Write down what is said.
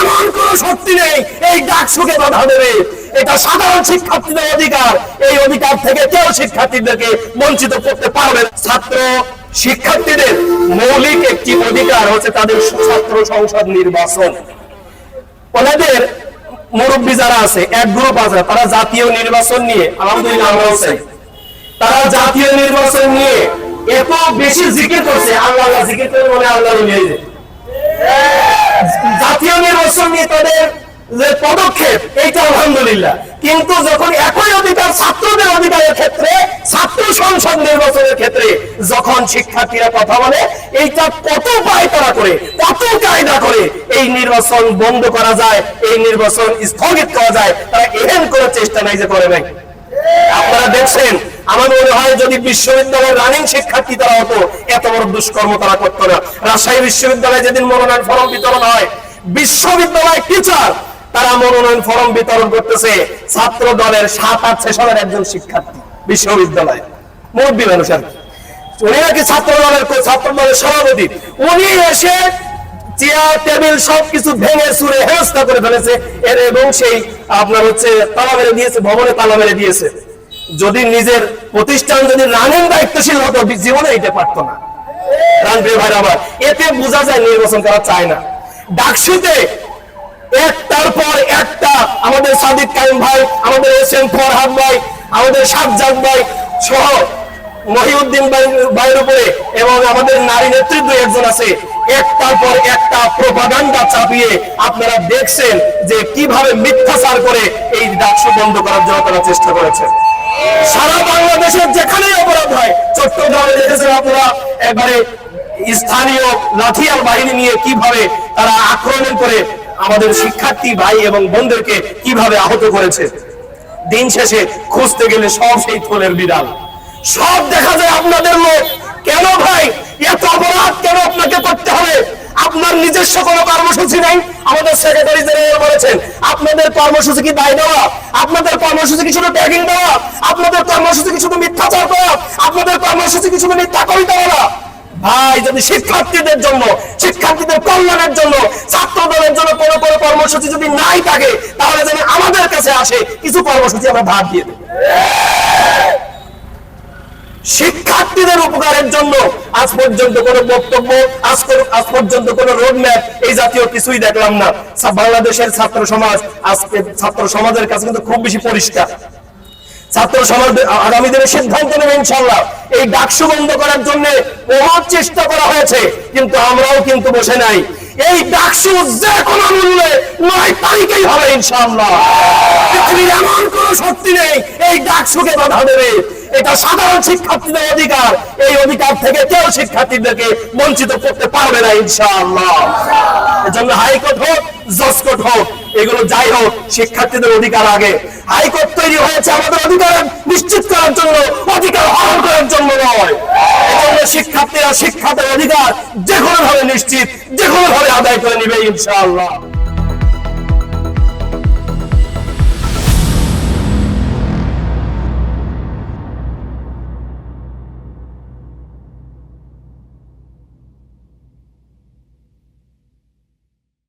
এমন কোন শক্তি নেই, এই বাধা দেবে। এটা সাধারণ শিক্ষার্থীদের অধিকার। এই অধিকার থেকে কেউ শিক্ষার্থীদেরকে বঞ্চিত করতে পারবে ছাত্র শিক্ষার্থীদের মৌলিক একটি অধিকার হচ্ছে তাদের ছাত্র সংসদ নির্বাচন। ওনাদের মুরব্বী যারা আছে, এক গ্রুপ আছে, তারা জাতীয় নির্বাচন নিয়ে আলহামদুলিল্লাহ তারা জাতীয় নির্বাচন নিয়ে এত বেশি জিকির করছে, আল্লাহ জিকির করে মনে আল্লাহ যায় নিয়ে তাদের যে পদক্ষেপ, এইটা আলহামদুলিল্লাহ। কিন্তু যখন একই অধিকার ছাত্রদের অধিকারের ক্ষেত্রে, ছাত্র সংসদ নির্বাচনের ক্ষেত্রে যখন শিক্ষার্থীরা কথা বলে, এইটা কত উপায় তারা করে, কত কায়দা করে এই নির্বাচন বন্ধ করা যায়, এই নির্বাচন স্থগিত করা যায়, তারা এহেন কোনো চেষ্টা নাই যে করে নাই। আপনারা দেখছেন, আমার মনে হয় যদি বিশ্ববিদ্যালয়ের রানিং শিক্ষার্থী তারা হতো, এত বড় দুষ্কর্ম তারা করতো না। রাজশাহী বিশ্ববিদ্যালয়ে যেদিন মনোনয়ন ফর্ম বিতরণ হয় বিশ্ববিদ্যালয় টিচার তারা মনোনয়ন ফর্ম বিতরণ করতেছে। ছাত্র দলের সাত আট সেশনের একজন শিক্ষার্থী বিশ্ববিদ্যালয়ে। মুরব্বী মানুষ আর উনি নাকি ছাত্র দলের ছাত্র দলের সভাপতি? উনি এসে চেয়ার টেবিল সবকিছু ভেঙে চুরে হেরস্তা করে ফেলেছে। এর এবং সেই আপনার হচ্ছে তালা মেরে দিয়েছে, ভবনে তালা মেরে দিয়েছে। যদি নিজের প্রতিষ্ঠান যদি রানিং দায়িত্বশীল হতো, জীবনে এটা পারতো না। রানপ্রিয় ভাই আবার এতে বোঝা যায় নির্বাচন করা চায় না। ডাকসুতে একটার পর একটা আমাদের সাদিক কাইম ভাই, আমাদের এস এম ফরহাদ ভাই, আমাদের সাজ্জাদ ভাই সহ মহিউদ্দিন ভাই- ভাইয়ের উপরে এবং আমাদের নারী নেতৃত্ব একজন আছে। একটার পর একটা প্রোপাগান্ডা চাপিয়ে আপনারা দেখছেন যে কীভাবে মিথ্যাচার করে এই ডাকসু বন্ধ করার জন্য তারা চেষ্টা করেছে। সারা বাংলাদেশের হয় চট্টগ্রামে দেখেছেন আপনারা? একবারে স্থানীয় লাঠিয়াল বাহিনী নিয়ে কীভাবে তারা আক্রমণ করে আমাদের শিক্ষার্থী ভাই এবং বোনদেরকে কীভাবে আহত করেছে? দিন শেষে খুঁজতে গেলে সব সেই থলের বিড়াল। সব দেখা যায় আপনাদের লোক। কেন ভাই? এত অপরাধ কেন আপনাকে করতে হবে? আপনার নিজস্ব কোনো কর্মসূচি নেই? আমাদের সেক্রেটারি জেনারেল বলেছেন, আপনাদের কর্মসূচি কি দায় দেওয়া? আপনাদের কর্মসূচি কি শুধু ট্যাগিং দেওয়া? আপনাদের কর্মসূচি কি শুধু মিথ্যাচার করা? আপনাদের কর্মসূচি কি শুধু মিথ্যা কবিতা বলা ভাই, যদি শিক্ষার্থীদের জন্য, শিক্ষার্থীদের কল্যাণের জন্য ছাত্র দলের জন্য কোনো কোনো কর্মসূচি যদি নাই থাকে, তাহলে যেন আমাদের কাছে আসে কিছু কর্মসূচি আমরা ধার দিয়ে দেব। শিক্ষার্থীদের উপকারের জন্য আজ পর্যন্ত কোনো বক্তব্য, আজ আজ পর্যন্ত কোনো রোড ম্যাপ এই জাতীয় কিছুই দেখলাম না। বাংলাদেশের ছাত্র সমাজ আজকে ছাত্র সমাজের কাছে কিন্তু খুব বেশি পরিষ্কার। ছাত্র সমাজ আগামী দিনে সিদ্ধান্ত নেবে ইনশাল্লাহ এই ডাকসু বন্ধ করার জন্য বহুত চেষ্টা করা হয়েছে, কিন্তু আমরাও কিন্তু বসে নাই। এই ডাকসু যে কোনো মূল্যে নয় তারিখেই হবে ইনশাল্লাহ শিক্ষার্থীদের অধিকার। যাই হোক, শিক্ষার্থীদের অধিকার আগে। হাইকোর্ট তৈরি হয়েছে আমাদের অধিকার নিশ্চিত করার জন্য, অধিকার হরণ করার জন্য নয়। শিক্ষার্থীরা শিক্ষাদের অধিকার যে কোনো ভাবে নিশ্চিত যে কোনো ভাবে আদায় করে নিবে, ইনশাআল্লাহ।